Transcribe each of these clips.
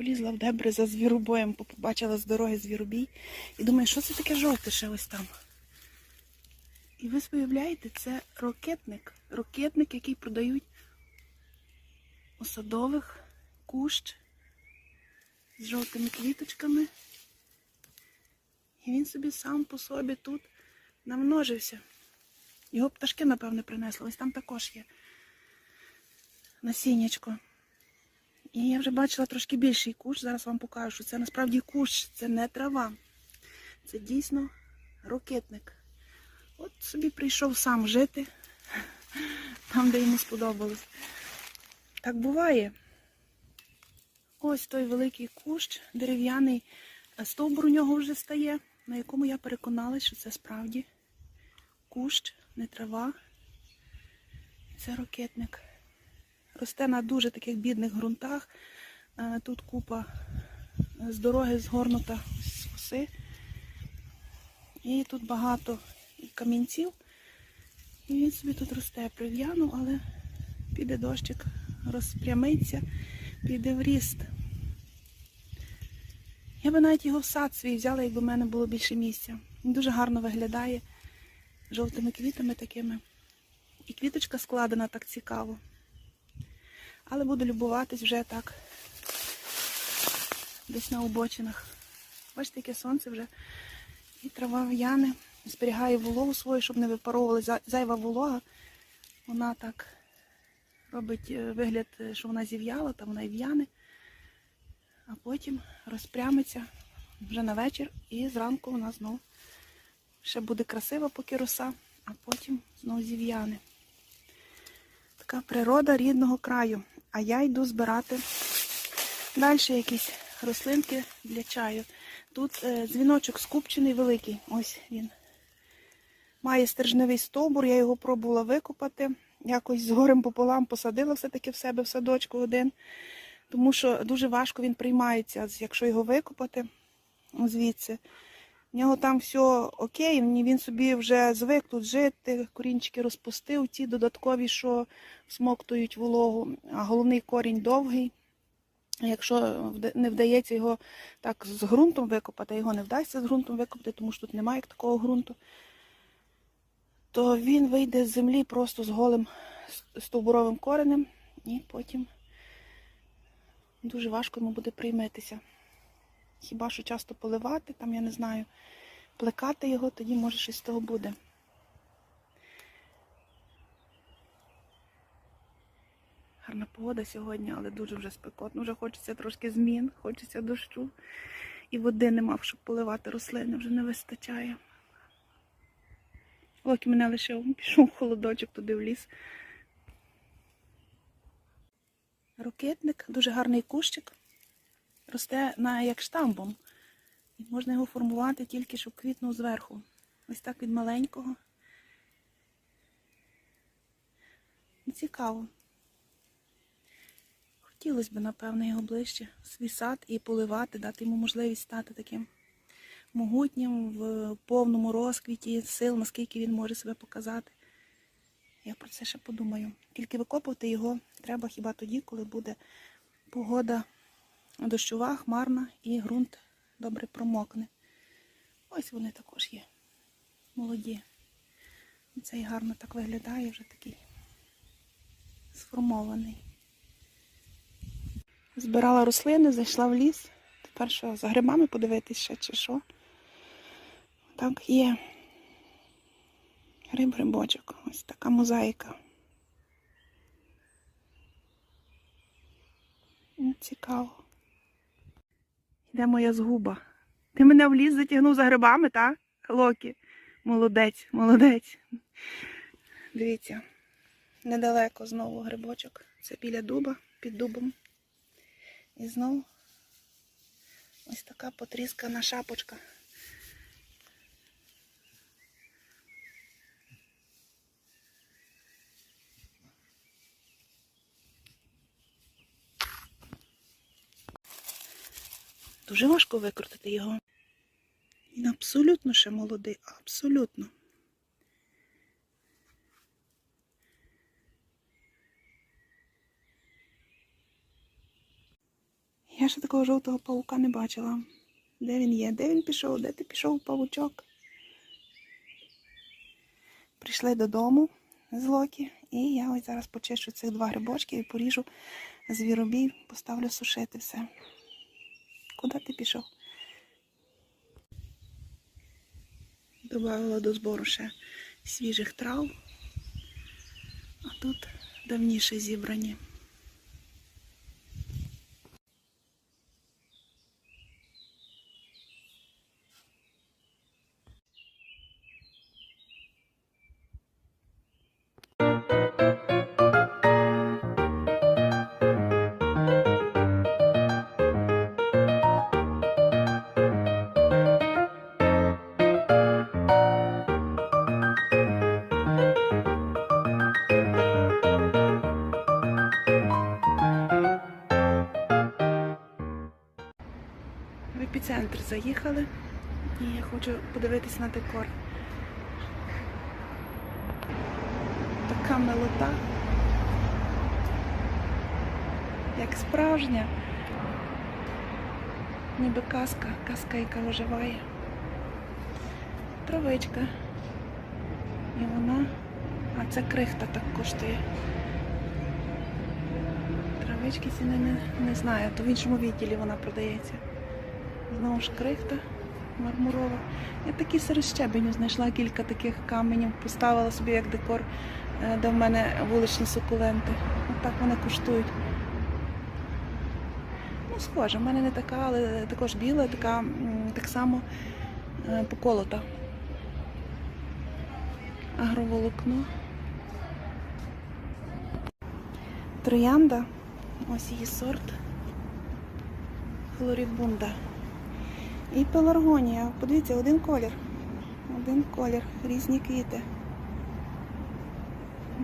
полізла в дебри за звіробоєм, побачила з дороги звіробій. І думаю, що це таке жовте ще ось там. І ви собі уявляєте, це ракетник. Ракетник, який продають у садових кущ з жовтими квіточками. І він собі сам по собі тут намножився. Його пташки, напевне, принесли. Ось там також є насіннячко. І я вже бачила трошки більший кущ. Зараз вам покажу, що це насправді кущ, це не трава. Це дійсно ракетник. От собі прийшов сам жити там, де йому сподобалось. Так буває. Ось той великий кущ, дерев'яний стовбур у нього вже стає, на якому я переконалась, що це справді кущ, не трава. Це ракетник. Росте на дуже таких бідних ґрунтах. Е, Тут купа з дороги згорнута з коси. І тут багато камінців. І він собі тут росте прив'яну, але піде дощик, розпрямиться, піде в ріст. Я би навіть його в сад свій взяла, якби в мене було більше місця. Він дуже гарно виглядає жовтими квітами такими. І квіточка складена так цікаво. Але буду любуватись вже так. Десь на обочинах. Бачите, яке сонце вже. І трава в'яне. Зберігає вологу свою, щоб не випаровували зайва волога. Вона так робить е, вигляд, е, що вона зів'яла, та вона і в'яне. А потім розпрямиться вже на вечір і зранку вона знову ще буде красива, поки роса, а потім знову зів'яне. Така природа рідного краю. А я йду збирати далі якісь рослинки для чаю. Тут е, дзвіночок скупчений великий. Ось він. Має стержневий стовбур, я його пробувала викопати. Якось з горем пополам посадила все-таки в себе в садочку один. Тому що дуже важко він приймається, якщо його викопати звідси. В нього там все окей, він собі вже звик тут жити, корінчики розпустив, ті додаткові, що смоктують вологу, а головний корінь довгий. Якщо не вдається його так з ґрунтом викопати, його не вдасться з ґрунтом викопати, тому що тут немає такого ґрунту, то він вийде з землі просто з голим стовбуровим коренем і потім дуже важко йому буде прийметися. Хіба що часто поливати, там, я не знаю, плекати його, тоді може щось з того буде. Гарна погода сьогодні, але дуже вже спекотно. Вже хочеться трошки змін, хочеться дощу. І води нема, щоб поливати рослини, вже не вистачає. Локі мене лишив, пішов холодочок туди в ліс. Рокетник, дуже гарний кущик. Росте на як штамбом. Можна його формувати тільки, щоб квітнув зверху. Ось так від маленького. Цікаво. Хотілося б, напевно, його ближче свій сад і поливати, дати йому можливість стати таким могутнім, в повному розквіті сил, наскільки він може себе показати. Я про це ще подумаю. Тільки викопувати його треба хіба тоді, коли буде погода дощова, хмарна і ґрунт добре промокне. Ось вони також є. Молоді. Цей гарно так виглядає, вже такий сформований. Збирала рослини, зайшла в ліс. Тепер що, за грибами подивитись ще чи що. Так є. Гриб-грибочок. Ось така мозаїка. Цікаво. Де моя згуба? Ти мене в ліс затягнув за грибами, так? Локі? Молодець, молодець. Дивіться, недалеко знову грибочок. Це біля дуба, під дубом. І знову ось така потріскана шапочка. Дуже важко викрутити його. Він абсолютно ще молодий, абсолютно. Я ще такого жовтого павука не бачила. Де він є? Де він пішов? Де ти пішов, павучок? Прийшли додому з Локі, і я ось зараз почищу цих два грибочки і поріжу звіробій, поставлю сушити все. Куди ти пішов? Добавила до збору ще свіжих трав, а тут давніше зібрані. Заїхали і я хочу подивитись на декор. Така милота. Як справжня. Ніби казка, казка, яка оживає. Травичка. І вона. А це крихта так коштує. Травички ціни не, не знаю, то в іншому відділі вона продається. Знову ж крихта мармурова. Я такі серед щебеню знайшла кілька таких каменів, поставила собі як декор, е, де в мене вуличні сукуленти. Отак вони коштують. Ну, схоже, в мене не така, але також біла, така так само е, поколота. Агроволокно. Троянда. Ось її сорт. Флорібунда. І пеларгонія. Подивіться, один колір. Один колір, різні квіти.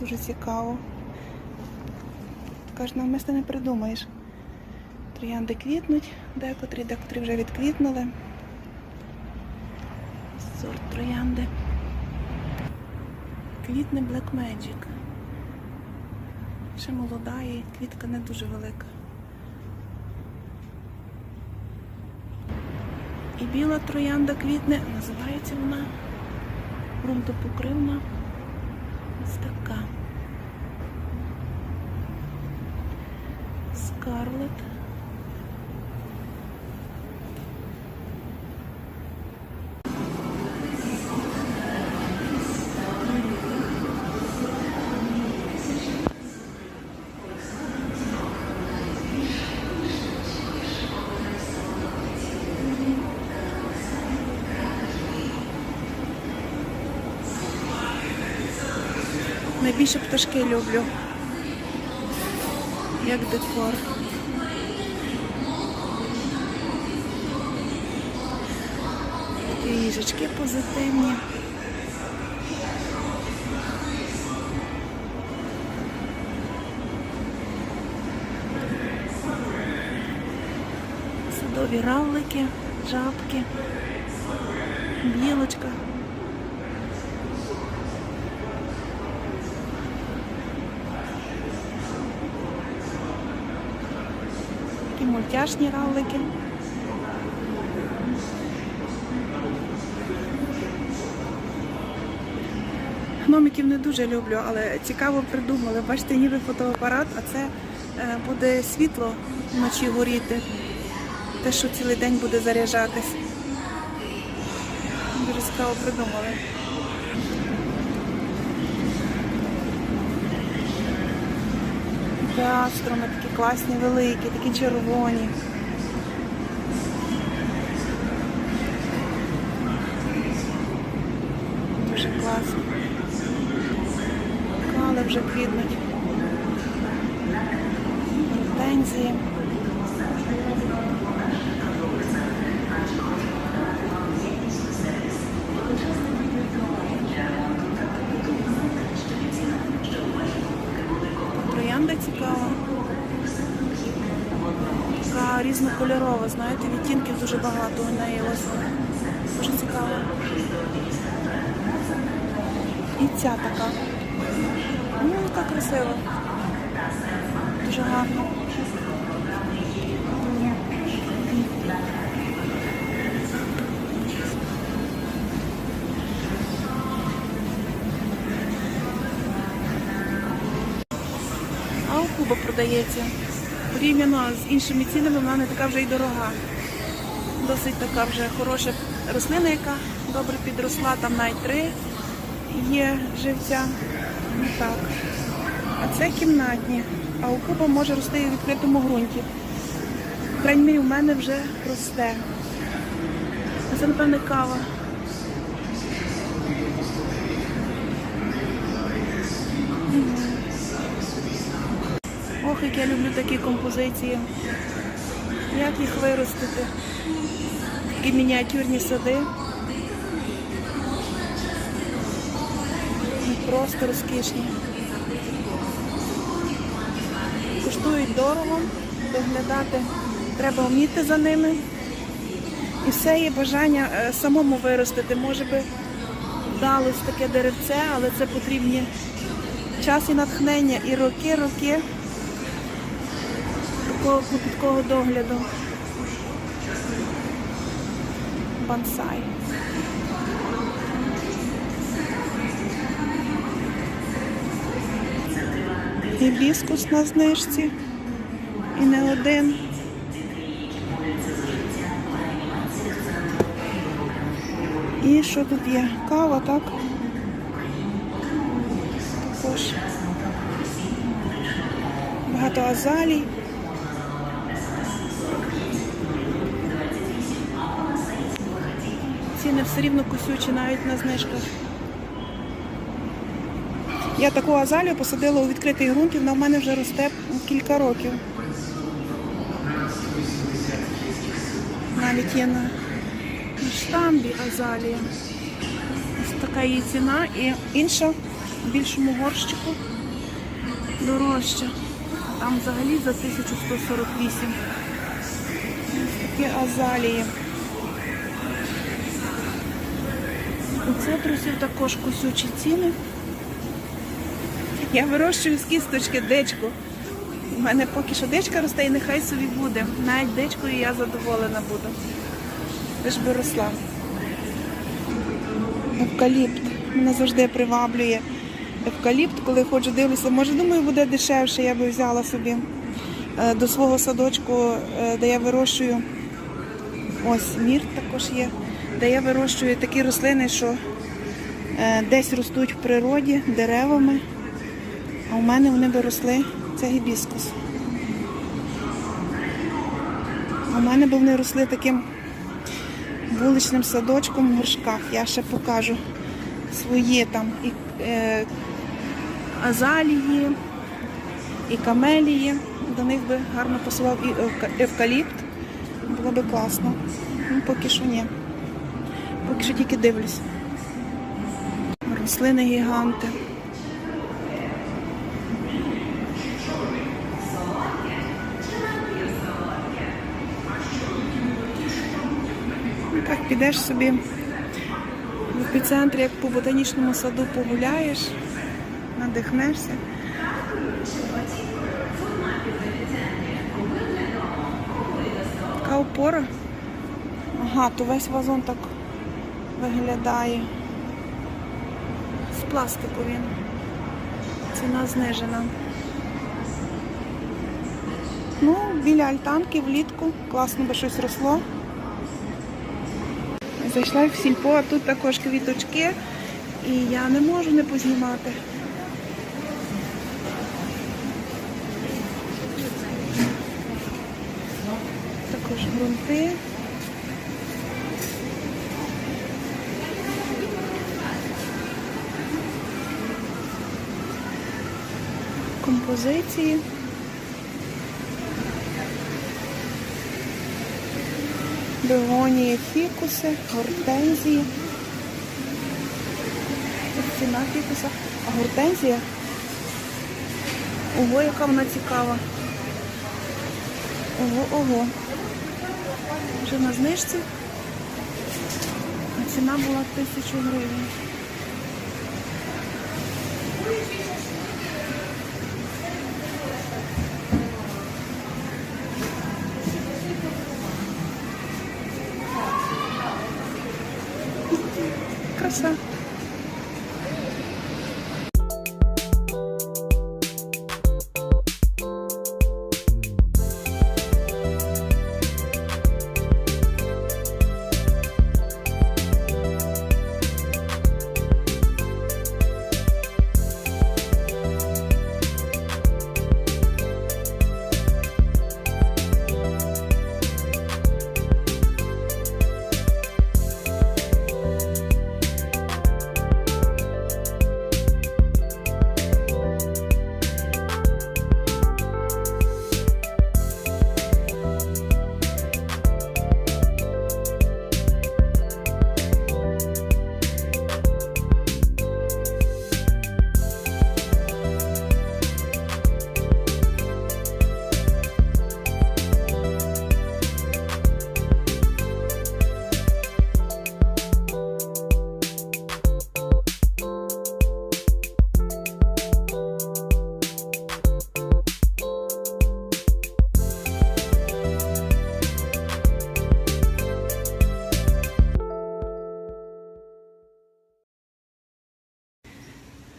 Дуже цікаво. Ж навмисно не придумаєш. Троянди квітнуть, декотрі, декотрі вже відквітнули. Сорт троянди. Квітне Black Magic. Ще молода і квітка не дуже велика. І біла троянда квітне, називається вона грунтопокривна. Ось така. Скарлет. Найбільше пташки люблю. Як декор. Такі їжачки позитивні. Садові равлики, жабки, білочка. Такі мультяшні равлики. Гномиків не дуже люблю, але цікаво придумали. Бачите, ніби фотоапарат, а це е, буде світло вночі горіти. Те, що цілий день буде заряджатись. Дуже цікаво придумали. Гастроми такі класні, великі, такі червоні. Дуже класно. Кали вже квітнуть. Гортензії. ця така. Ну, яка красива. Дуже гарно. А у Куба продається. Порівняно з іншими цінами вона не така вже й дорога. Досить така вже хороша рослина, яка добре підросла, там навіть три є живця. Ну так. А це кімнатні. А у куба може рости в відкритому ґрунті. Крайній в мене вже росте. А Це, напевне, кава. Ох, як я люблю такі композиції. Як їх виростити? Такі мініатюрні сади. Просто розкішні. Коштують дорого, доглядати треба вміти за ними. І все є бажання е, самому виростити. Може би вдалось таке деревце, але це потрібні час і натхнення, і роки, роки такого клопіткого догляду. Бонсай. Гібіскус на знижці. І не один. І що тут є? Кава, так? Також багато азалій. Ціни все рівно кусючі навіть на знижках. Я таку азалію посадила у відкритий ґрунт і вона в мене вже росте кілька років. Навіть є на, штамбі азалія. Ось така її ціна і інша в більшому горщику дорожча. Там взагалі за 1148. Ось такі азалії. У цитрусів також кусючі ціни. Я вирощую з кісточки дичку. У мене поки що дичка росте і нехай собі буде. Навіть дичкою я задоволена буду. Лиш би росла. Евкаліпт. Мене завжди приваблює евкаліпт, коли ходжу, дивлюся, може, думаю, буде дешевше, я би взяла собі е, до свого садочку, е, де я вирощую. Ось мірт також є, де я вирощую такі рослини, що е, десь ростуть в природі деревами, а у мене вони би росли, це гібіскус. У мене би вони росли таким вуличним садочком в горшках. Я ще покажу свої там і е, азалії, і камелії. До них би гарно пасував і евкаліпт. Було би класно. Ну, поки що ні. Поки що тільки дивлюсь. Рослини гіганти. Підеш собі в епіцентрі, як по ботанічному саду погуляєш, надихнешся. Така опора. Ага, то весь вазон так виглядає. З пластику він. Ціна знижена. Ну, біля альтанки влітку. Класно би щось росло. Зайшла в сільпо, а тут також квіточки. І я не можу не познімати. Також грунти. Композиції. Бегонії, фікуси, гортензії. Ціна фікуса. А гортензія? Ого, яка вона цікава. Ого, ого. Вже на знижці. А ціна була тисячу гривень.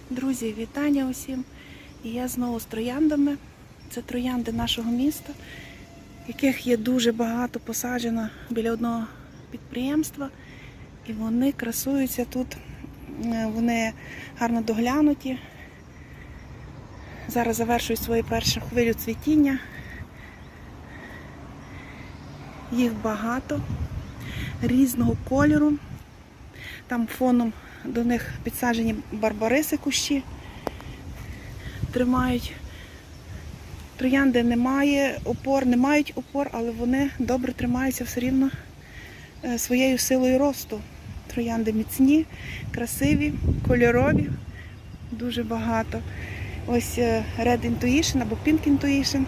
Друзі, вітання усім. І я знову з трояндами. Це троянди нашого міста, яких є дуже багато посаджено біля одного підприємства. І вони красуються тут. Е, Вони гарно доглянуті. Зараз завершують свою першу хвилю цвітіння. Їх багато, різного кольору. Там фоном до них підсаджені барбариси кущі. Тримають. Троянди немає опор, не мають опор, але вони добре тримаються все рівно е, своєю силою росту. Троянди міцні, красиві, кольорові, дуже багато. Ось е, Red Intuition або Pink Intuition.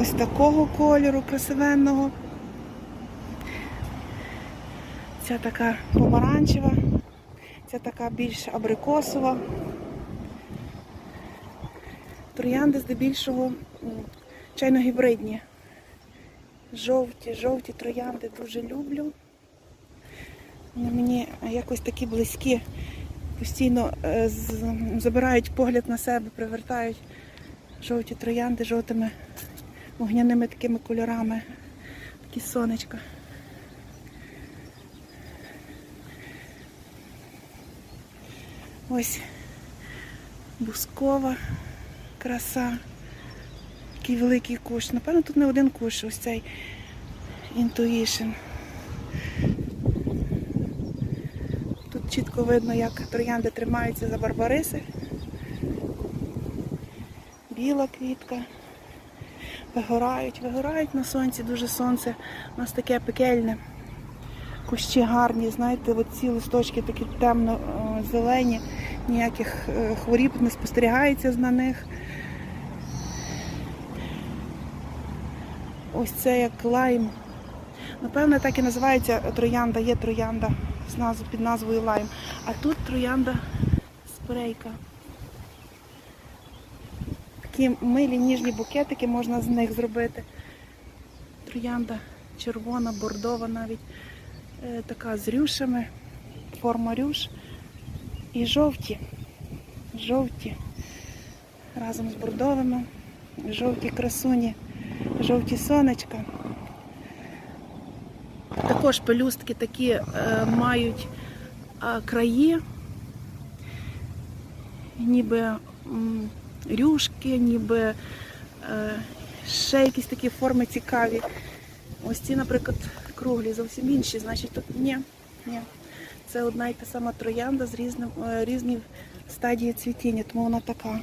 Ось такого кольору красивенного. Ця така помаранчева, ця така більш абрикосова. Троянди здебільшого м, чайно-гібридні. Жовті, жовті троянди дуже люблю. Вони мені якось такі близькі, постійно е, забирають погляд на себе, привертають жовті троянди жовтими вогняними такими кольорами. Такі сонечка. Ось бускова краса. Такий великий кущ. Напевно, тут не один кущ, ось цей Intuition. Тут чітко видно, як троянди тримаються за барбариси. Біла квітка. Вигорають, вигорають на сонці, дуже сонце. У нас таке пекельне. Кущі гарні, знаєте, от ці листочки такі темно-зелені, ніяких е, хворіб не спостерігається на них. Ось це як лайм. Напевно, так і називається троянда, є троянда під назвою лайм. А тут троянда спрейка. Такі милі ніжні букетики можна з них зробити. Троянда червона, бордова навіть, е, така з рюшами, форма рюш. І жовті. Жовті. Разом з бордовими. Жовті красуні, жовті сонечка. Також пелюстки такі е, мають е, краї, ніби м, рюшки, ніби е, ще якісь такі форми цікаві. Ось ці, наприклад, круглі, зовсім інші, значить тут ні, ні. Це одна і та сама троянда з різним, е, різні стадії цвітіння, тому вона така.